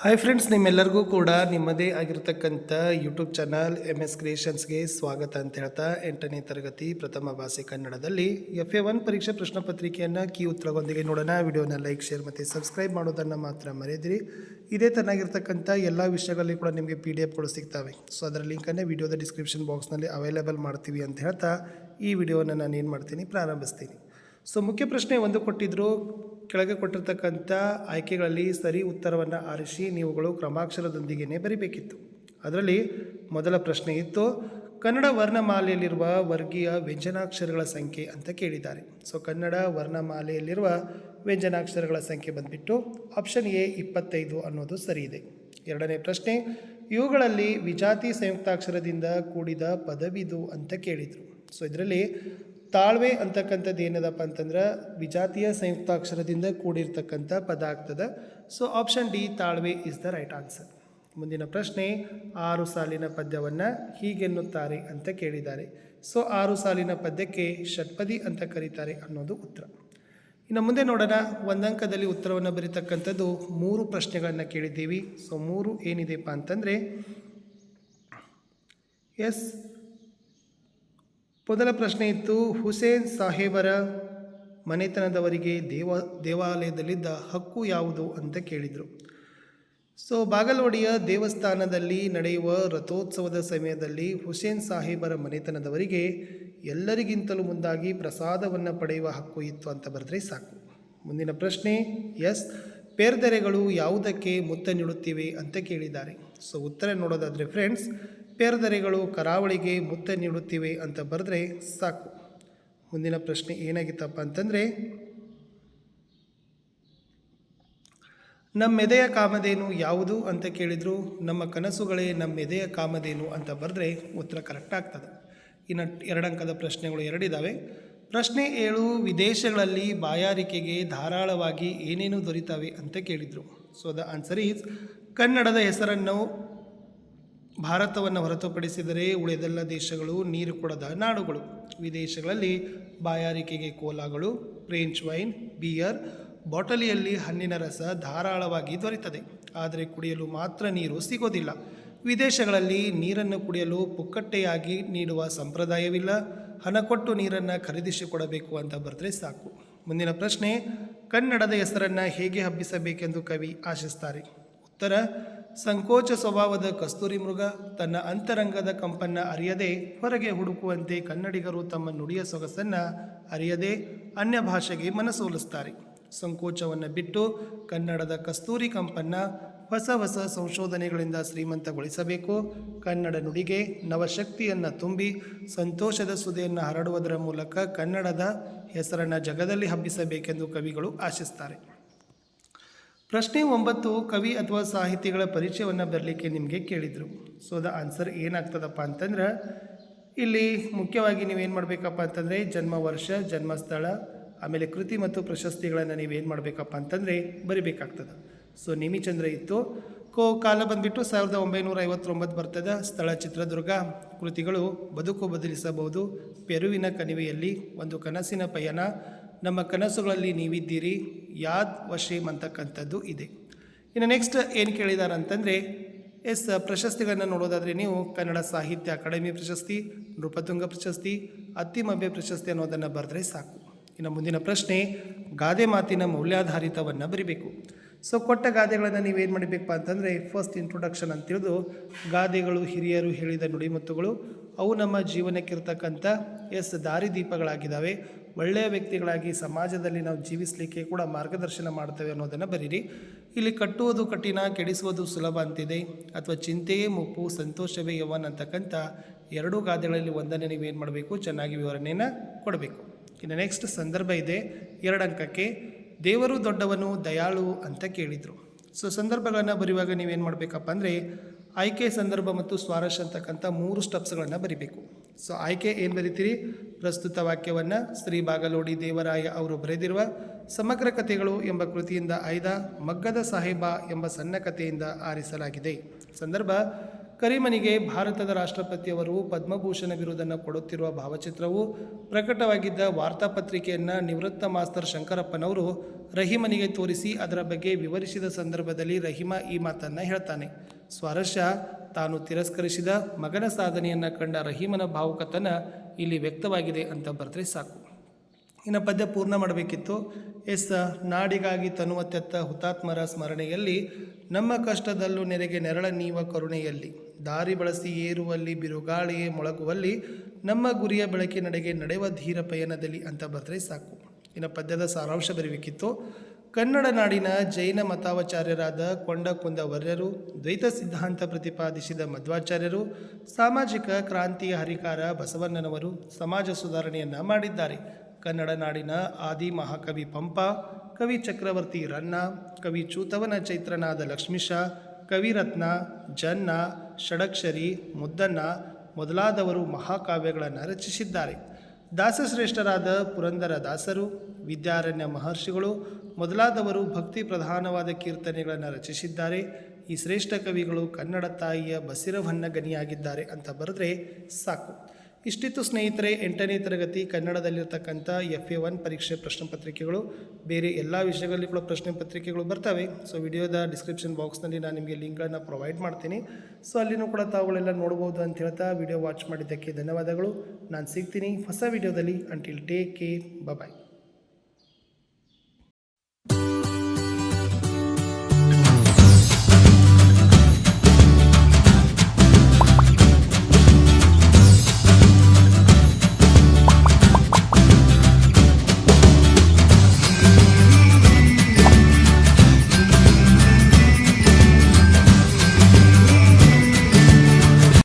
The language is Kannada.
ಹಾಯ್ ಫ್ರೆಂಡ್ಸ್ ನಿಮ್ಮೆಲ್ಲರಿಗೂ ಕೂಡ ನಿಮ್ಮದೇ ಆಗಿರತಕ್ಕಂಥ ಯೂಟ್ಯೂಬ್ ಚಾನಲ್ ಎಂ ಎಸ್ ಕ್ರಿಯೇಷನ್ಸ್ಗೆ ಸ್ವಾಗತ ಅಂತ ಹೇಳ್ತಾ ಎಂಟನೇ ತರಗತಿ ಪ್ರಥಮ ಭಾಷೆ ಕನ್ನಡದಲ್ಲಿ ಎಫ್ ಎ ಒನ್ ಪರೀಕ್ಷೆ ಪ್ರಶ್ನೆ ಪತ್ರಿಕೆಯನ್ನು ಕೀ ಉತ್ತರಗೊಂದಿಗೆ ನೋಡೋಣ. ವಿಡಿಯೋನ ಲೈಕ್ ಶೇರ್ ಮತ್ತು ಸಬ್ಸ್ಕ್ರೈಬ್ ಮಾಡೋದನ್ನು ಮಾತ್ರ ಮರೆಯದಿರಿ. ಇದೇ ತನ್ನಾಗಿರ್ತಕ್ಕಂಥ ಎಲ್ಲ ವಿಷಯಗಳಲ್ಲಿ ಕೂಡ ನಿಮಗೆ ಪಿ ಡಿ ಎಫ್ಗಳು ಸಿಗ್ತವೆ. ಸೊ ಅದರ ಲಿಂಕನ್ನೇ ವಿಡಿಯೋದ ಡಿಸ್ಕ್ರಿಪ್ಷನ್ ಬಾಕ್ಸ್ನಲ್ಲಿ ಅವೈಲೇಬಲ್ ಮಾಡ್ತೀವಿ ಅಂತ ಹೇಳ್ತಾ ಈ ವಿಡಿಯೋನ ನಾನು ಏನು ಮಾಡ್ತೀನಿ, ಪ್ರಾರಂಭಿಸ್ತೀನಿ. ಸೊ ಮುಖ್ಯ ಪ್ರಶ್ನೆ ಒಂದು ಕೊಟ್ಟಿದ್ರು. ಕೆಳಗೆ ಕೊಟ್ಟಿರ್ತಕ್ಕಂಥ ಆಯ್ಕೆಗಳಲ್ಲಿ ಸರಿ ಉತ್ತರವನ್ನು ಆರಿಸಿ ನೀವುಗಳು ಕ್ರಮಾಕ್ಷರದೊಂದಿಗೆ ಬರಿಬೇಕಿತ್ತು. ಅದರಲ್ಲಿ ಮೊದಲ ಪ್ರಶ್ನೆ ಇತ್ತು, ಕನ್ನಡ ವರ್ಣಮಾಲೆಯಲ್ಲಿರುವ ವರ್ಗೀಯ ವ್ಯಂಜನಾಕ್ಷರಗಳ ಸಂಖ್ಯೆ ಅಂತ ಕೇಳಿದ್ದಾರೆ. ಸೊ ಕನ್ನಡ ವರ್ಣಮಾಲೆಯಲ್ಲಿರುವ ವ್ಯಂಜನಾಕ್ಷರಗಳ ಸಂಖ್ಯೆ ಬಂದ್ಬಿಟ್ಟು ಆಪ್ಷನ್ ಎ ಇಪ್ಪತ್ತೈದು ಅನ್ನೋದು ಸರಿ ಇದೆ. ಎರಡನೇ ಪ್ರಶ್ನೆ, ಇವುಗಳಲ್ಲಿ ವಿಜಾತಿ ಸಂಯುಕ್ತಾಕ್ಷರದಿಂದ ಕೂಡಿದ ಪದವಿದು ಅಂತ ಕೇಳಿದರು. ಸೊ ಇದರಲ್ಲಿ ತಾಳ್ವೆ ಅಂತಕ್ಕಂಥದ್ದು ಏನದಪ್ಪ ಅಂತಂದ್ರೆ ವಿಜಾತಿಯ ಸಂಯುಕ್ತಾಕ್ಷರದಿಂದ ಕೂಡಿರ್ತಕ್ಕಂಥ ಪದ ಆಗ್ತದೆ. ಸೊ ಆಪ್ಷನ್ ಡಿ ತಾಳ್ವೆ ಇಸ್ ದ ರೈಟ್ ಆನ್ಸರ್ ಮುಂದಿನ ಪ್ರಶ್ನೆ, ಆರು ಸಾಲಿನ ಪದ್ಯವನ್ನು ಹೀಗೆನ್ನುತ್ತಾರೆ ಅಂತ ಕೇಳಿದ್ದಾರೆ. ಸೊ ಆರು ಸಾಲಿನ ಪದ್ಯಕ್ಕೆ ಷಟ್ಪದಿ ಅಂತ ಕರೀತಾರೆ ಅನ್ನೋದು ಉತ್ತರ. ಇನ್ನು ಮುಂದೆ ನೋಡೋಣ, ಒಂದಂಕದಲ್ಲಿ ಉತ್ತರವನ್ನು ಬರೀತಕ್ಕಂಥದ್ದು ಮೂರು ಪ್ರಶ್ನೆಗಳನ್ನು ಕೇಳಿದ್ದೀವಿ. ಸೊ ಮೂರು ಏನಿದೆಪ್ಪ ಅಂತಂದರೆ, ಎಸ್ ಮೊದಲ ಪ್ರಶ್ನೆ ಇತ್ತು, ಹುಸೇನ್ ಸಾಹೇಬರ ಮನೆತನದವರಿಗೆ ದೇವ, ದೇವಾಲಯದಲ್ಲಿದ್ದ ಹಕ್ಕು ಯಾವುದು ಅಂತ ಕೇಳಿದರು. ಸೊ ಬಾಗಲವಾಡಿಯ ದೇವಸ್ಥಾನದಲ್ಲಿ ನಡೆಯುವ ರಥೋತ್ಸವದ ಸಮಯದಲ್ಲಿ ಹುಸೇನ್ ಸಾಹೇಬರ ಮನೆತನದವರಿಗೆ ಎಲ್ಲರಿಗಿಂತಲೂ ಮುಂದಾಗಿ ಪ್ರಸಾದವನ್ನು ಪಡೆಯುವ ಹಕ್ಕು ಇತ್ತು ಅಂತ ಬರೆದ್ರೆ ಸಾಕು. ಮುಂದಿನ ಪ್ರಶ್ನೆ, ಎಸ್, ಪೇರ್ದೆರೆಗಳು ಯಾವುದಕ್ಕೆ ಮುತ್ತ ನೀಡುತ್ತಿವೆ? ಅಂತ ಕೇಳಿದ್ದಾರೆ. ಸೊ, ಉತ್ತರ ನೋಡೋದಾದರೆ, ಫ್ರೆಂಡ್ಸ್ ಪೇರ್ದರೆಗಳು ಕರಾವಳಿಗೆ ಮುತ್ತ ನೀಡುತ್ತಿವೆ ಅಂತ ಬರೆದ್ರೆ ಸಾಕು. ಮುಂದಿನ ಪ್ರಶ್ನೆ ಏನಾಗಿತ್ತಪ್ಪ ಅಂತಂದರೆ ನಮ್ಮೆದೆಯ ಕಾಮಧೇನು ಯಾವುದು ಅಂತ ಕೇಳಿದರು, ನಮ್ಮ ಕನಸುಗಳೇ ನಮ್ಮೆದೆಯ ಕಾಮಧೇನು ಅಂತ ಬರೆದ್ರೆ ಉತ್ತರ ಕರೆಕ್ಟ್ ಆಗ್ತದೆ. ಇನ್ನು ಎರಡಂಕದ ಪ್ರಶ್ನೆಗಳು ಎರಡಿದ್ದಾವೆ ಪ್ರಶ್ನೆ ಏಳು, ವಿದೇಶಗಳಲ್ಲಿ ಬಾಯಾರಿಕೆಗೆ ಧಾರಾಳವಾಗಿ ಏನೇನು ದೊರೀತಾವೆ ಅಂತ ಕೇಳಿದರು. ಸೊ ದ ಆನ್ಸರ್ ಈಸ್ ಕನ್ನಡದ ಹೆಸರನ್ನು ಭಾರತವನ್ನು ಹೊರತುಪಡಿಸಿದರೆ ಉಳಿದೆಲ್ಲ ದೇಶಗಳು ನೀರು ಕೊಡದ ನಾಡುಗಳು. ವಿದೇಶಗಳಲ್ಲಿ ಬಾಯಾರಿಕೆಗೆ ಕೋಲಾಗಳು, ಫ್ರೆಂಚ್ ವೈನ್, ಬಿಯರ್, ಬಾಟಲಿಯಲ್ಲಿ ಹಣ್ಣಿನ ರಸ ಧಾರಾಳವಾಗಿ ದೊರೆತದೆ. ಆದರೆ ಕುಡಿಯಲು ಮಾತ್ರ ನೀರು ಸಿಗೋದಿಲ್ಲ. ವಿದೇಶಗಳಲ್ಲಿ ನೀರನ್ನು ಕುಡಿಯಲು ಪುಕ್ಕಟ್ಟೆಯಾಗಿ ನೀಡುವ ಸಂಪ್ರದಾಯವಿಲ್ಲ. ಹಣ ಕೊಟ್ಟು ನೀರನ್ನು ಖರೀದಿಸಿಕೊಡಬೇಕು ಅಂತ ಬರೆದ್ರೆ ಸಾಕು. ಮುಂದಿನ ಪ್ರಶ್ನೆ, ಕನ್ನಡದ ಹೆಸರನ್ನು ಹೇಗೆ ಹಬ್ಬಿಸಬೇಕೆಂದು ಕವಿ ಆಶಿಸ್ತಾರೆ. ಉತ್ತರ ಸಂಕೋಚ ಸ್ವಭಾವದ ಕಸ್ತೂರಿ ಮೃಗ ತನ್ನ ಅಂತರಂಗದ ಕಂಪನ್ನು ಅರಿಯದೆ ಹೊರಗೆ ಹುಡುಕುವಂತೆ ಕನ್ನಡಿಗರು ತಮ್ಮ ನುಡಿಯ ಸೊಗಸನ್ನು ಅರಿಯದೆ ಅನ್ಯ ಭಾಷೆಗೆ ಮನಸೋಲಿಸ್ತಾರೆ. ಸಂಕೋಚವನ್ನು ಬಿಟ್ಟು ಕನ್ನಡದ ಕಸ್ತೂರಿ ಕಂಪನ್ನು ಹೊಸ ಹೊಸ ಸಂಶೋಧನೆಗಳಿಂದ ಶ್ರೀಮಂತಗೊಳಿಸಬೇಕು. ಕನ್ನಡ ನುಡಿಗೆ ನವಶಕ್ತಿಯನ್ನು ತುಂಬಿ ಸಂತೋಷದ ಸುದೆಯನ್ನು ಹರಡುವುದರ ಮೂಲಕ ಕನ್ನಡದ ಹೆಸರನ್ನು ಜಗದಲ್ಲಿ ಹಬ್ಬಿಸಬೇಕೆಂದು ಕವಿಗಳು ಆಶಿಸ್ತಾರೆ. ಪ್ರಶ್ನೆ ಒಂಬತ್ತು, ಕವಿ ಅಥವಾ ಸಾಹಿತಿಗಳ ಪರಿಚಯವನ್ನು ಬರಲಿಕ್ಕೆ ನಿಮಗೆ ಕೇಳಿದರು. ಸೊ ದ ಆನ್ಸರ್ ಏನಾಗ್ತದಪ್ಪ ಅಂತಂದ್ರೆ, ಇಲ್ಲಿ ಮುಖ್ಯವಾಗಿ ನೀವೇನು ಮಾಡಬೇಕಪ್ಪ ಅಂತಂದರೆ, ಜನ್ಮ ವರ್ಷ ಜನ್ಮಸ್ಥಳ ಆಮೇಲೆ ಕೃತಿ ಮತ್ತು ಪ್ರಶಸ್ತಿಗಳನ್ನು ನೀವೇನು ಮಾಡಬೇಕಪ್ಪ ಅಂತಂದರೆ ಬರಿಬೇಕಾಗ್ತದೆ. ಸೊ ನಿಮಿಚಂದ್ರ ಇತ್ತು. ಕೋ, ಕಾಲ ಬಂದ್ಬಿಟ್ಟು ಸಾವಿರದ ಒಂಬೈನೂರ ಐವತ್ತೊಂಬತ್ತು ಬರ್ತದೆ ಸ್ಥಳ ಚಿತ್ರದುರ್ಗ. ಕೃತಿಗಳು ಬದುಕು ಬದಲಿಸಬಹುದು. ಪೆರುವಿನ ಕಣಿವೆಯಲ್ಲಿ ಒಂದು ಕನಸಿನ ಪಯಣ. ನಮ್ಮ ಕನಸುಗಳಲ್ಲಿ ನೀವಿದ್ದೀರಿ. ಯಾದ್ ವಶೀಮ್ ಅಂತಕ್ಕಂಥದ್ದು ಇದೆ. ಇನ್ನು ನೆಕ್ಸ್ಟ್ ಏನು ಕೇಳಿದ್ದಾರೆ ಅಂತಂದರೆ ಎಸ್, ಪ್ರಶಸ್ತಿಗಳನ್ನು ನೋಡೋದಾದರೆ ನೀವು ಕನ್ನಡ ಸಾಹಿತ್ಯ ಅಕಾಡೆಮಿ ಪ್ರಶಸ್ತಿ, ನೃಪತುಂಗ ಪ್ರಶಸ್ತಿ, ಅತ್ತಿಮಬ್ಬೆ ಪ್ರಶಸ್ತಿ ಅನ್ನೋದನ್ನು ಬರೆದ್ರೆ ಸಾಕು. ಇನ್ನು ಮುಂದಿನ ಪ್ರಶ್ನೆ, ಗಾದೆ ಮಾತಿನ ಮೌಲ್ಯಾಧಾರಿತವನ್ನು ಬರಿಬೇಕು. ಸೊ ಕೊಟ್ಟ ಗಾದೆಗಳನ್ನು ನೀವೇನು ಮಾಡಬೇಕಪ್ಪ ಅಂತಂದರೆ ಫಸ್ಟ್ ಇಂಟ್ರೊಡಕ್ಷನ್ ಅಂತ ತಿಳಿದು, ಗಾದೆಗಳು ಹಿರಿಯರು ಹೇಳಿದ ನುಡಿಮುತ್ತುಗಳು ಅವು ನಮ್ಮ ಜೀವನಕ್ಕಿರ್ತಕ್ಕಂಥ ಎಸ್ ದಾರಿದೀಪಗಳಾಗಿದ್ದಾವೆ. ಒಳ್ಳೆಯ ವ್ಯಕ್ತಿಗಳಾಗಿ ಸಮಾಜದಲ್ಲಿ ನಾವು ಜೀವಿಸಲಿಕ್ಕೆ ಕೂಡ ಮಾರ್ಗದರ್ಶನ ಮಾಡ್ತೇವೆ ಅನ್ನೋದನ್ನು ಬರೀರಿ. ಇಲ್ಲಿ ಕಟ್ಟುವುದು ಕಠಿಣ, ಕೆಡಿಸುವುದು ಸುಲಭ ಅಂತಿದೆ. ಅಥವಾ ಚಿಂತೆಯೇ ಮುಪ್ಪು, ಸಂತೋಷವೇ ಯವನ್ ಅಂತಕ್ಕಂಥ ಎರಡೂ ಗಾದೆಗಳಲ್ಲಿ ಒಂದನ್ನು ನೀವೇನು ಮಾಡಬೇಕು? ಚೆನ್ನಾಗಿ ವಿವರಣೆಯನ್ನು ಕೊಡಬೇಕು. ಇನ್ನು ನೆಕ್ಸ್ಟ್ ಸಂದರ್ಭ ಇದೆ. ಎರಡು ಅಂಕಕ್ಕೆ ದೇವರು ದೊಡ್ಡವನು, ದಯಾಳು ಅಂತ ಕೇಳಿದರು. ಸೊ ಸಂದರ್ಭಗಳನ್ನು ಬರೆಯುವಾಗ ನೀವೇನು ಮಾಡಬೇಕಪ್ಪ ಅಂದರೆ ಆಯ್ಕೆ ಸಂದರ್ಭ ಮತ್ತು ಸ್ವಾರಸ್ಯ ಅಂತಕ್ಕಂಥ ಮೂರು ಸ್ಟೆಪ್ಸ್ಗಳನ್ನು ಬರಿಬೇಕು. ಸೊ, ಆಯ್ಕೆ ಏನು ಬರಿತೀರಿ? ಪ್ರಸ್ತುತ ವಾಕ್ಯವನ್ನು ಶ್ರೀ ಬಾಗಲೋಡಿ ದೇವರಾಯ ಅವರು ಬರೆದಿರುವ ಸಮಗ್ರ ಕಥೆಗಳು ಎಂಬ ಕೃತಿಯಿಂದ ಆಯ್ದ ಮಗ್ಗದ ಸಾಹೇಬ ಎಂಬ ಸಣ್ಣ ಕಥೆಯಿಂದ ಆರಿಸಲಾಗಿದೆ. ಸಂದರ್ಭ, ಕರಿಮನಿಗೆ ಭಾರತದ ರಾಷ್ಟ್ರಪತಿಯವರು ಪದ್ಮಭೂಷಣ ಬಿರುದನ್ನು ಕೊಡುತ್ತಿರುವ ಭಾವಚಿತ್ರವು ಪ್ರಕಟವಾಗಿದ್ದ ವಾರ್ತಾಪತ್ರಿಕೆಯನ್ನು ನಿವೃತ್ತ ಮಾಸ್ತರ್ ಶಂಕರಪ್ಪನವರು ರಹಿಮನಿಗೆ ತೋರಿಸಿ ಅದರ ಬಗ್ಗೆ ವಿವರಿಸಿದ ಸಂದರ್ಭದಲ್ಲಿ ರಹಿಮ ಈ ಮಾತನ್ನು ಹೇಳ್ತಾನೆ. ಸ್ವಾರಸ್ಯ ತಾನು ತಿರಸ್ಕರಿಸಿದ ಮಗನ ಸಾಧನೆಯನ್ನು ಕಂಡ ರಹೀಮನ ಭಾವುಕತನ ಇಲ್ಲಿ ವ್ಯಕ್ತವಾಗಿದೆ ಅಂತ ಬರೆದ್ರೆ ಸಾಕು. ಇನ್ನು ಪದ್ಯ ಪೂರ್ಣ ಮಾಡಬೇಕಿತ್ತು. ಎಸ್ ನಾಡಿಗಾಗಿ ತನುವ ತೆತ್ತ ಹುತಾತ್ಮರ ಸ್ಮರಣೆಯಲ್ಲಿ, ನಮ್ಮ ಕಷ್ಟದಲ್ಲೂ ನೆರೆಗೆ ನೆರಳ ನೀವ ಕರುಣೆಯಲ್ಲಿ. ದಾರಿ ಬಳಸಿ ಏರುವಲ್ಲಿ, ಬಿರುಗಾಳಿಯೇ ಮೊಳಗುವಲ್ಲಿ, ನಮ್ಮ ಗುರಿಯ ಬೆಳಕಿನಡೆಗೆ ನಡೆವ ಧೀರ ಪಯನದಲ್ಲಿ ಅಂತ ಬರೆದ್ರೆ ಸಾಕು. ಇನ್ನು ಪದ್ಯದ ಸಾರಾಂಶ ಬರೀಬೇಕಿತ್ತು. ಕನ್ನಡ ನಾಡಿನ ಜೈನ ಮತಾವಚಾರ್ಯರಾದ ಕೊಂಡ ವರ್ಯರು, ದ್ವೈತ ಸಿದ್ಧಾಂತ ಪ್ರತಿಪಾದಿಸಿದ ಮಧ್ವಾಚಾರ್ಯರು, ಸಾಮಾಜಿಕ ಕ್ರಾಂತಿಯ ಹರಿಕಾರ ಬಸವಣ್ಣನವರು ಸಮಾಜ ಸುಧಾರಣೆಯನ್ನು ಮಾಡಿದ್ದಾರೆ. ಕನ್ನಡ ನಾಡಿನ ಆದಿ ಮಹಾಕವಿ ಪಂಪ, ಕವಿ ಚಕ್ರವರ್ತಿ ರನ್ನ, ಕವಿ ಚೂತವನ ಚೈತ್ರನಾದ ಲಕ್ಷ್ಮೀಶ ಕವಿರತ್ನ ಜನ್ನ, ಷಡಕ್ಷರಿ ಮುದ್ದಣ್ಣ ಮೊದಲಾದವರು ಮಹಾಕಾವ್ಯಗಳನ್ನು ರಚಿಸಿದ್ದಾರೆ. ದಾಸಶ್ರೇಷ್ಠರಾದ ಪುರಂದರ ದಾಸರು ವಿದ್ಯಾರಣ್ಯ ಮಹರ್ಷಿಗಳು, ಮೊದಲಾದವರು ಭಕ್ತಿ ಪ್ರಧಾನವಾದ ಕೀರ್ತನೆಗಳನ್ನು ರಚಿಸಿದ್ದಾರೆ. ಈ ಶ್ರೇಷ್ಠ ಕವಿಗಳು ಕನ್ನಡ ತಾಯಿಯ ಬಸಿರವನ್ನ ಗನಿಯಾಗಿದ್ದಾರೆ ಅಂತ ಬರೆದ್ರೆ ಸಾಕು. ಇಷ್ಟಿತ್ತು ಸ್ನೇಹಿತರೆ, ಎಂಟನೇ ತರಗತಿ ಕನ್ನಡದಲ್ಲಿರ್ತಕ್ಕಂಥ ಎಫ್ ಎ ಒನ್ ಪರೀಕ್ಷೆ ಪ್ರಶ್ನೆ ಪತ್ರಿಕೆಗಳು. ಬೇರೆ ಎಲ್ಲ ವಿಷಯಗಳಲ್ಲಿ ಕೂಡ ಪ್ರಶ್ನೆ ಪತ್ರಿಕೆಗಳು ಬರ್ತವೆ. ಸೊ ವಿಡಿಯೋದ ಡಿಸ್ಕ್ರಿಪ್ಷನ್ ಬಾಕ್ಸ್ನಲ್ಲಿ ನಾನು ನಿಮಗೆ ಲಿಂಕ್ಗಳನ್ನು ಪ್ರೊವೈಡ್ ಮಾಡ್ತೀನಿ. ಸೊ ಅಲ್ಲಿನೂ ಕೂಡ ತಾವುಗಳೆಲ್ಲ ನೋಡ್ಬೋದು ಅಂತ ಹೇಳ್ತಾ ವಿಡಿಯೋ ವಾಚ್ ಮಾಡಿದ್ದಕ್ಕೆ ಧನ್ಯವಾದಗಳು. ನಾನು ಸಿಗ್ತೀನಿ. ಹೊಸ ವಿಡಿಯೋದಲ್ಲಿ ಅಂಟಿಲ್ ಟೇಕ್ ಕೇರ್ ಬಾಯ್